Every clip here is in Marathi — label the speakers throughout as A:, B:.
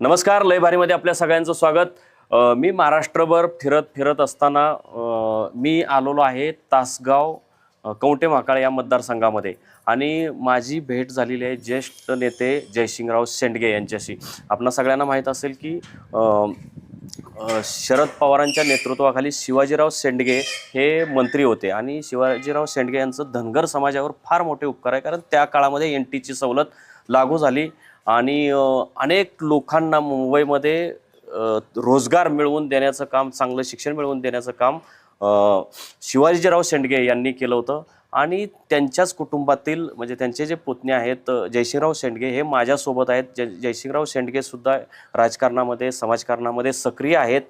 A: नमस्कार लय भारीमध्ये आपल्या सगळ्यांचं स्वागत. मी महाराष्ट्रभर फिरत फिरत असताना मी आलेलो आहे तासगाव कवटे माकाळ या मतदारसंघामध्ये. आणि माझी भेट झालेली आहे ज्येष्ठ नेते जयसिंगराव शेंडगे यांच्याशी. आपणा सगळ्यांना माहीत असेल की शरद पवारांच्या नेतृत्वाखाली शिवाजीराव शेंडगे हे मंत्री होते. आणि शिवाजीराव शेंडगे यांचं धनगर समाजावर फार मोठे उपकार आहे कारण त्या काळामध्ये एन टीची सवलत लागू झाली. आणि अनेक लोकांना मुंबईमध्ये रोजगार मिळवून देण्याचं काम चांगलं शिक्षण मिळवून देण्याचं काम शिवाजीराव शेंडगे यांनी केलं होतं. आणि त्यांच्याच कुटुंबातील म्हणजे त्यांचे जे पुतणे आहेत जयसिंगराव शेंडगे हे माझ्यासोबत आहेत. जय जयसिंगराव शेंडगेसुद्धा राजकारणामध्ये समाजकारणामध्ये सक्रिय आहेत.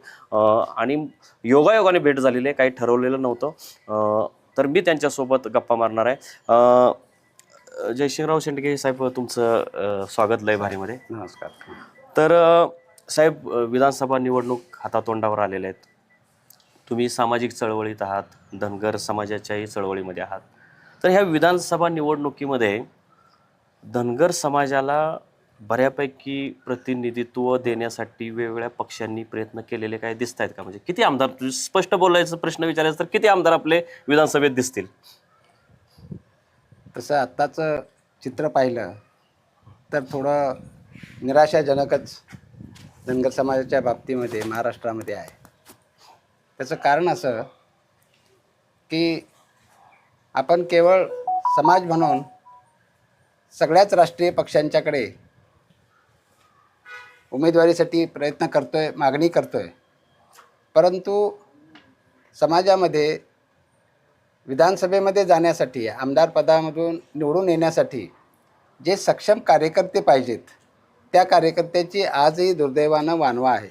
A: आणि योगायोगाने भेट झालेली आहे. काही ठरवलेलं नव्हतं. तर मी त्यांच्यासोबत गप्पा मारणार आहे. जयसिंगराव शेंडगे साहेब तुमचं स्वागत लय भारीमध्ये.
B: नमस्कार.
A: तर साहेब विधानसभा निवडणूक हातातोंडावर आलेल्या आहेत. तुम्ही सामाजिक चळवळीत आहात धनगर समाजाच्याही चळवळीमध्ये आहात. तर ह्या विधानसभा निवडणुकीमध्ये धनगर समाजाला बऱ्यापैकी प्रतिनिधित्व देण्यासाठी वेगवेगळ्या पक्षांनी प्रयत्न केलेले काय दिसत आहेत का? म्हणजे किती आमदार स्पष्ट बोलायचं प्रश्न विचारायचा तर किती आमदार आपले विधानसभेत दिसतील?
B: तसं आत्ताचं चित्र पाहिलं तर थोडं निराशाजनकच धनगर समाजाच्या बाबतीमध्ये महाराष्ट्रामध्ये आहे. त्याचं कारण असं की आपण केवळ समाज म्हणून सगळ्याच राष्ट्रीय पक्षांच्याकडे उमेदवारीसाठी प्रयत्न करतोय मागणी करतोय परंतु समाजामध्ये विधानसभेमध्ये जाण्यासाठी आमदार पदामधून निवडून येण्यासाठी जे सक्षम कार्यकर्ते पाहिजेत त्या कार्यकर्त्याची आजही दुर्दैवानं वानवा आहे.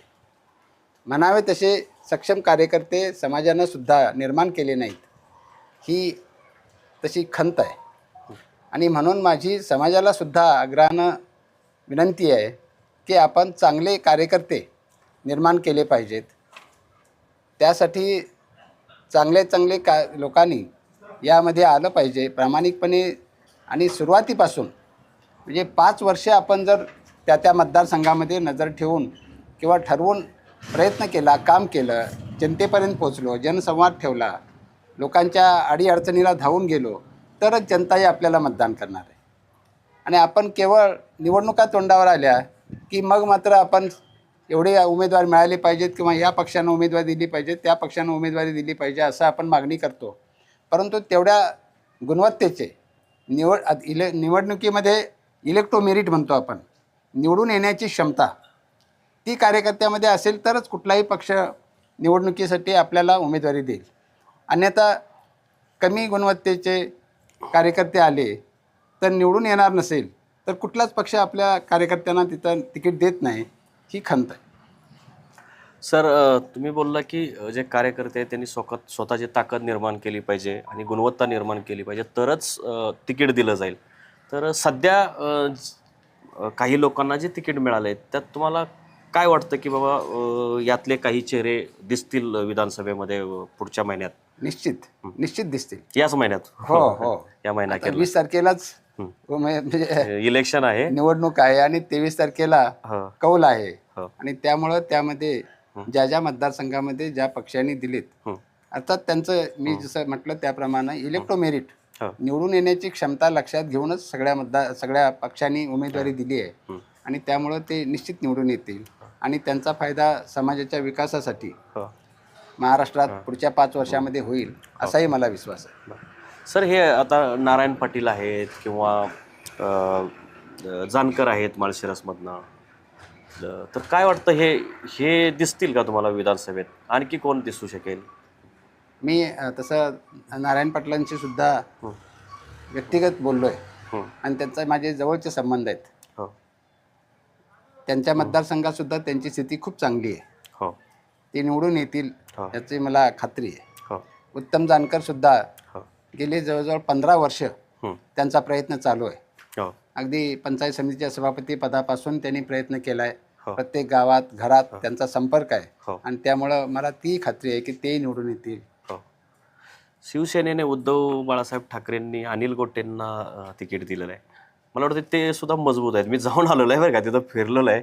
B: म्हणावे तसे सक्षम कार्यकर्ते समाजानं सुद्धा निर्माण केले नाहीत. ही तशी खंत आहे. आणि म्हणून माझी समाजाला सुद्धा आग्रहानं विनंती आहे की आपण चांगले कार्यकर्ते निर्माण केले पाहिजेत. त्यासाठी चांगले चांगले का लोकांनी यामध्ये आलं पाहिजे प्रामाणिकपणे आणि सुरुवातीपासून. म्हणजे पाच वर्षे आपण जर त्या त्या मतदारसंघामध्ये नजर ठेवून किंवा ठरवून प्रयत्न केला काम केलं जनतेपर्यंत पोचलो जनसंवाद ठेवला लोकांच्या अडीअडचणीला धावून गेलो तरच जनताही आपल्याला मतदान करणार आहे. आणि आपण केवळ निवडणुका तोंडावर आल्या की मग मात्र आपण एवढे उमेदवार मिळाले पाहिजेत किंवा या पक्षानं उमेदवारी दिली पाहिजे त्या पक्षानं उमेदवारी दिली पाहिजे असं आपण मागणी करतो. परंतु तेवढ्या गुणवत्तेचे निवड इले निवडणुकीमध्ये इलेक्ट्रोमेरिट म्हणतो आपण. निवडून येण्याची क्षमता ती कार्यकर्त्यामध्ये असेल तरच कुठलाही पक्ष निवडणुकीसाठी आपल्याला उमेदवारी देईल. अन्यथा कमी गुणवत्तेचे कार्यकर्ते आले तर निवडून येणार नसेल तर कुठलाच पक्ष आपल्या कार्यकर्त्यांना तिथं तिकीट देत नाही. ही खंत आहे.
A: सर तुम्ही बोलला की जे कार्यकर्ते आहेत त्यांनी स्वतः स्वतःची ताकद निर्माण केली पाहिजे आणि गुणवत्ता निर्माण केली पाहिजे. तरच तिकीट दिलं जाईल. तर सध्या काही लोकांना जे तिकीट मिळाले त्यात तुम्हाला काय वाटतं की बाबा यातले काही चेहरे दिसतील विधानसभेमध्ये पुढच्या महिन्यात?
B: निश्चित. निश्चित दिसतील.
A: याच महिन्यात.
B: हो हो.
A: या महिन्यात
B: वीस तारखेलाच म्हणजे
A: इलेक्शन आहे.
B: निवडणूक आहे आणि तेवीस तारखेला
A: हो.
B: कौल आहे.
A: हो.
B: आणि त्यामुळं त्यामध्ये ज्या ज्या मतदारसंघामध्ये ज्या पक्षांनी दिलेत.
A: हं.
B: अर्थात त्यांचं मी जसं म्हटलं त्याप्रमाणे इलेक्ट्रोमेरिट
A: हो.
B: निवडून येण्याची क्षमता लक्षात घेऊनच सगळ्या मतदार सगळ्या पक्षांनी उमेदवारी दिली आहे.
A: हं.
B: आणि त्यामुळं ते निश्चित निवडून येतील. आणि त्यांचा फायदा समाजाच्या विकासासाठी
A: हो.
B: महाराष्ट्रात पुढच्या पाच वर्षामध्ये होईल असाही मला विश्वास आहे.
A: सर हे आता नारायण पाटील आहेत किंवा जानकर आहेत माळशिरसमधनं तर काय वाटतं हे हे दिसतील का तुम्हाला विधानसभेत? आणखी कोण दिसू शकेल?
B: मी तसं नारायण पाटलांशी सुद्धा. व्यक्तिगत बोललो आहे. आणि त्यांचा माझे जवळचे संबंध आहेत.
A: हो.
B: त्यांच्या मतदारसंघात सुद्धा त्यांची स्थिती खूप चांगली आहे.
A: हो.
B: ते निवडून येतील. याची मला खात्री आहे.
A: हो.
B: उत्तम जानकर सुद्धा गेले जवळजवळ पंधरा वर्ष. त्यांचा प्रयत्न चालू आहे.
A: हो.
B: अगदी पंचायत समितीच्या सभापती पदापासून त्यांनी प्रयत्न केला आहे
A: हो.
B: प्रत्येक गावात घरात त्यांचा संपर्क आहे. आणि त्यामुळं मला ती खात्री आहे की तेही निवडून येतील.
A: शिवसेनेने उद्धव बाळासाहेब ठाकरेंनी अनिल गोटेंना तिकीट दिलेलं आहे. मला वाटतं ते सुद्धा मजबूत आहेत. मी जाऊन आलेलो आहे बरं का तिथं फिरलेलो आहे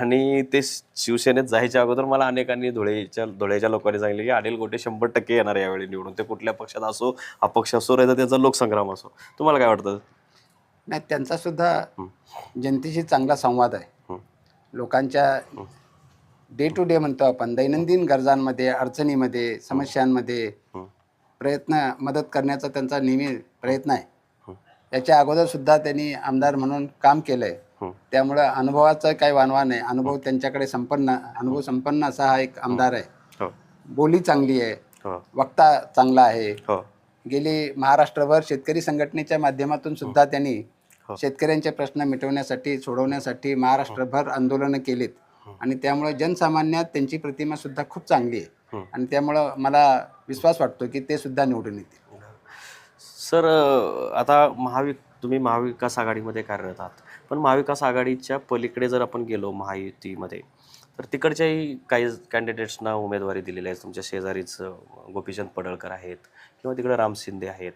A: आणि ते शिवसेनेत जायच्या अगोदर मला अनेकांनी धुळेच्या धुळेच्या लोकांनी सांगितले की अनिल गोटे शंभर टक्के येणार यावेळी निवडून. ते कुठल्या पक्षात असो अपक्ष असो नाही तर त्यांचा लोकसंग्राम असो. तुम्हाला काय वाटतं?
B: नाही त्यांचा सुद्धा जनतेशी चांगला संवाद आहे. लोकांच्या डे टू डे म्हणतो आपण दैनंदिन गरजांमध्ये अडचणीमध्ये समस्यांमध्ये. प्रयत्न मदत करण्याचा त्यांचा नेहमी प्रयत्न आहे.
A: हं.
B: याच्या अगोदर सुद्धा त्यांनी आमदार म्हणून काम केलंय.
A: हं.
B: त्यामुळं अनुभवाचा काही वानवा नाही अनुभव त्यांच्याकडे संपन्न अनुभव संपन्न असा हा एक आमदार आहे.
A: हो.
B: बोली चांगली आहे.
A: हो.
B: वक्ता चांगला आहे.
A: हो.
B: गेली महाराष्ट्रभर शेतकरी संघटनेच्या माध्यमातून सुद्धा त्यांनी
A: हो.
B: शेतकऱ्यांचे प्रश्न मिटवण्यासाठी सोडवण्यासाठी महाराष्ट्रभर आंदोलनं केलीत. आणि त्यामुळे जनसामान्यात त्यांची प्रतिमा सुद्धा खूप चांगली आहे.
A: हं.
B: आणि त्यामुळं मला विश्वास वाटतो की ते सुद्धा निवडून येतील.
A: सर आता महाविक तुम्ही महाविकास आघाडीमध्ये कार्यरत आहात. पण महाविकास आघाडीच्या पलीकडे जर आपण गेलो महायुतीमध्ये तर तिकडच्याही काही कॅन्डिडेट्सना उमेदवारी दिलेली आहे तुमच्या शेजारीच गोपीचंद पडळकर आहेत किंवा तिकडे राम शिंदे आहेत.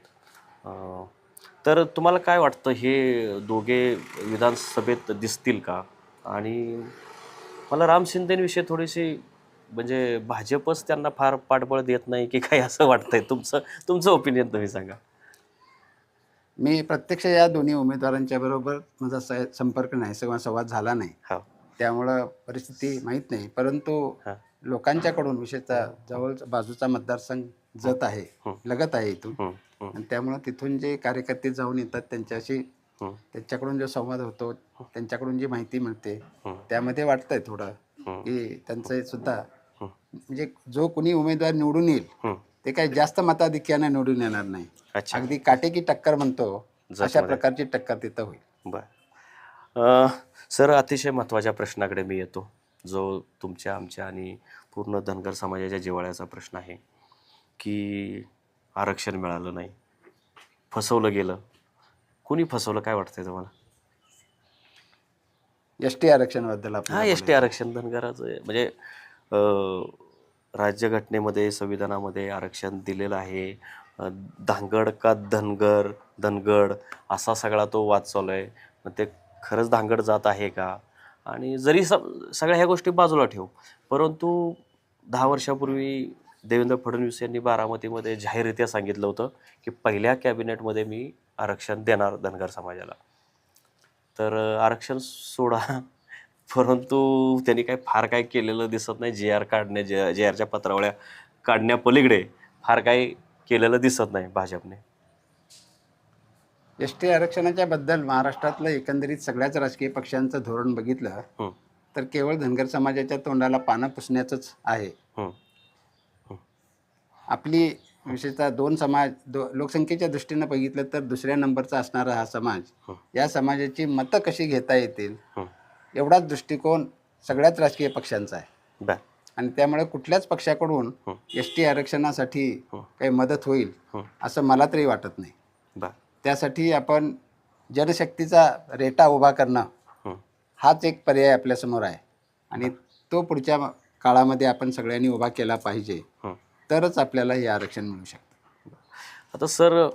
A: तर तुम्हाला काय वाटतं हे दोघे विधानसभेत दिसतील का? आणि मला राम शिंदेविषयी थोडीशी म्हणजे भाजपच त्यांना फार पाठबळ देत नाही की काय असं वाटतंय. तुमचं तुमचं ओपिनियन तुम्ही सांगा.
B: मी प्रत्यक्ष या दोन्ही उमेदवारांच्या बरोबर माझा स- संपर्क नाही किंवा संवाद झाला नाही.
A: हा.
B: त्यामुळं परिस्थिती माहीत नाही. परंतु
A: हा.
B: लोकांच्याकडून विशेषतः जवळ बाजूचा मतदारसंघ जत आहे
A: हं.
B: लगत आहे इथून. आणि त्यामुळं तिथून जे कार्यकर्ते जाऊन येतात त्यांच्याशी त्यांच्याकडून जो संवाद होतो त्यांच्याकडून जी माहिती मिळते त्यामध्ये वाटतंय थोडं की त्यांचं सुद्धा
A: हं,
B: म्हणजे जो कोणी उमेदवार निवडून येईल. ते काही जास्त मताधिक्याने निवडून येणार नाही.
A: अच्छा.
B: अगदी काटेकी टक्कर म्हणतो अशा
A: जसमध्ये.
B: प्रकारची टक्कर तिथं होईल.
A: बर. अं, सर अतिशय महत्त्वाच्या प्रश्नाकडे मी येतो जो तुमच्या आमच्या आणि पूर्ण धनगर समाजाच्या जिव्हाळ्याचा प्रश्न आहे की आरक्षण मिळालं नाही फसवलं गेलं. कोणी फसवलं काय वाटतंय तुम्हाला?
B: एस टी आरक्षणाबद्दल
A: हा एस टी आरक्षण धनगराचं आहे. म्हणजे अं, राज्यघटनेमध्ये संविधानामध्ये आरक्षण दिलेलं आहे. धांगड का धनगर धनगड असा सगळा तो वाद चालू आहे. मग ते खरंच धांगड जात आहे का? आणि जरी स सगळ्या ह्या गोष्टी बाजूला ठेवू परंतु दहा वर्षापूर्वी देवेंद्र फडणवीस यांनी बारामतीमध्ये जाहीररित्या सांगितलं होतं की पहिल्या कॅबिनेटमध्ये मी आरक्षण देणार धनगर समाजाला. तर आरक्षण सोडा परंतु त्यांनी काही फार काय केलेलं दिसत नाही. जे आर काढण्या जे जे आरच्या पत्रावळ्या काढण्यापलीकडे फार काही केलेलं दिसत नाही भाजपने.
B: एस टी आरक्षणाच्या बद्दल महाराष्ट्रातलं एकंदरीत सगळ्याच राजकीय पक्षांचं धोरण बघितलं तर केवळ धनगर समाजाच्या तोंडाला पानं पुसण्याचंच आहे. आपली विशेषतः दोन समाज दो लोकसंख्येच्या दृष्टीनं बघितलं तर दुसऱ्या नंबरचा असणारा हा समाज. या समाजाची मतं कशी घेता येतील. एवढाच दृष्टिकोन सगळ्याच राजकीय पक्षांचा आहे.
A: बर.
B: आणि त्यामुळे कुठल्याच पक्षाकडून. एस टी आरक्षणासाठी. काही मदत होईल. असं मला तरी वाटत नाही.
A: बर.
B: त्यासाठी आपण जनशक्तीचा रेटा उभा करणं हाच एक पर्याय आपल्यासमोर आहे. आणि तो पुढच्या काळामध्ये आपण सगळ्यांनी उभा केला पाहिजे. तरच आपल्याला हे आरक्षण मिळू शकतं.
A: आता सर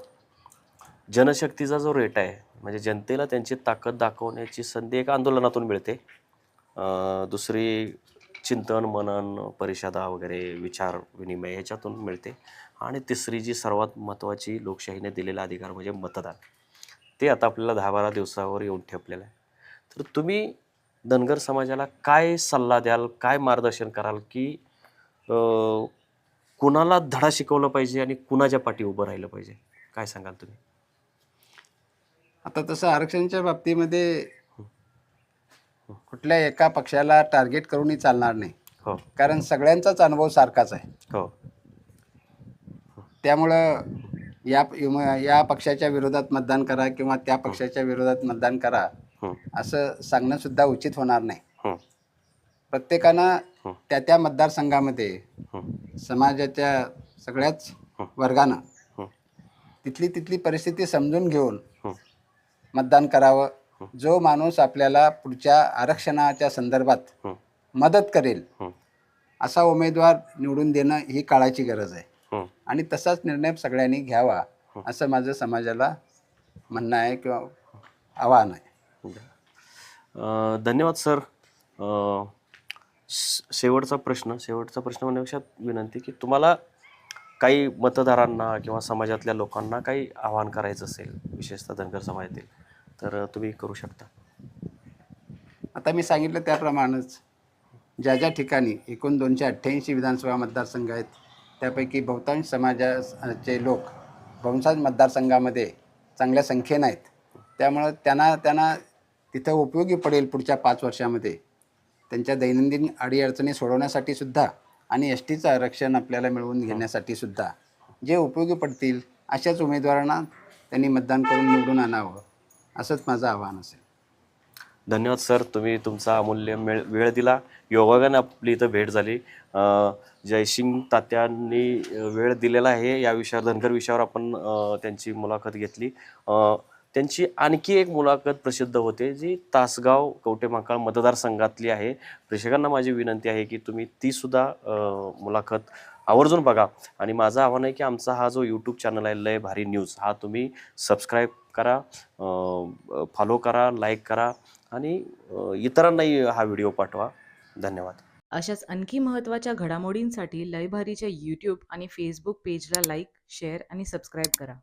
A: जनशक्तीचा जो रेट आहे म्हणजे जनतेला त्यांची ताकद दाखवण्याची संधी एका आंदोलनातून मिळते. दुसरी चिंतन मनन परिषदा वगैरे विचार विनिमय ह्याच्यातून मिळते. आणि तिसरी जी सर्वात महत्त्वाची लोकशाहीने दिलेला अधिकार म्हणजे मतदान. ते आता आपल्याला दहा बारा दिवसावर येऊन ठेपलेलं आहे. तर तुम्ही धनगर समाजाला काय सल्ला द्याल काय मार्गदर्शन कराल की कुणाला धडा शिकवला पाहिजे आणि कुणाच्या पाठी उभं राहिलं पाहिजे? काय सांगाल तुम्ही?
B: आता तसं आरक्षणाच्या बाबतीमध्ये कुठल्या एका पक्षाला टार्गेट करूनही चालणार नाही.
A: हो.
B: कारण सगळ्यांचाच अनुभव सारखाच आहे.
A: हो.
B: त्यामुळं या या पक्षाच्या विरोधात मतदान करा किंवा त्या पक्षाच्या विरोधात मतदान करा
A: हं,
B: असं सांगणं सुद्धा उचित होणार नाही. प्रत्येकानं. त्या त्या मतदारसंघामध्ये समाजाच्या सगळ्याच. वर्गानं तिथली तिथली परिस्थिती समजून घेऊन मतदान करावं. जो माणूस आपल्याला पुढच्या आरक्षणाच्या संदर्भात मदत करेल असा उमेदवार निवडून देणं ही काळाची गरज आहे. आणि तसाच निर्णय सगळ्यांनी घ्यावा असं माझं समाजाला म्हणणं आहे किंवा आव्हान आहे.
A: धन्यवाद सर. शेवटचा प्रश्न शेवटचा प्रश्न म्हणण्यापेक्षा विनंती की तुम्हाला काही मतदारांना किंवा समाजातल्या लोकांना काही आवाहन करायचं असेल विशेषतः धनगर समाजातील तर तुम्ही करू शकता.
B: आता मी सांगितलं त्याप्रमाणेच ज्या ज्या ठिकाणी एकूण दोनशे अठ्ठ्याऐंशी विधानसभा मतदारसंघ आहेत त्यापैकी बहुतांश समाजाचे लोक बहुतांश मतदारसंघामध्ये चांगल्या संख्येनं आहेत त्यामुळं त्यांना त्यांना तिथं उपयोगी पडेल पुढच्या पाच वर्षामध्ये. त्यांच्या दैनंदिन अडीअडचणी सोडवण्यासाठी सुद्धा आणि एस टीचं आरक्षण आपल्याला मिळवून घेण्यासाठी सुद्धा जे उपयोगी पडतील अशाच उमेदवारांना त्यांनी मतदान करून निवडून आणावं. असंच माझं आव्हान असेल.
A: धन्यवाद सर. तुम्ही तुमचा अमूल्य मेळ वेळ दिला. योगागाने आपली इथं भेट झाली. जयसिंग तात्यांनी वेळ दिलेला आहे या विषयावर धनगर विषयावर आपण त्यांची मुलाखत घेतली. त्यांची आणखी एक मुलाखत प्रसिद्ध होते जी तासगाव कवटेमाकाळ मतदारसंघातली आहे. प्रेक्षकांना माझी विनंती आहे की तुम्ही ती सुद्धा मुलाखत आवर्जून बघा. आणि माझं आव्हान आहे की आमचा हा जो यूट्यूब चॅनल आहे लय भारी न्यूज हा तुम्ही सबस्क्राईब करा फॉलो करा लाईक करा आणि इतरांनाही हा व्हिडिओ पाठवा. धन्यवाद.
C: अशाच आणखी महत्त्वाच्या घडामोडींसाठी लयभारीच्या यूट्यूब आणि फेसबुक पेजला लाईक शेअर आणि सबस्क्राईब करा.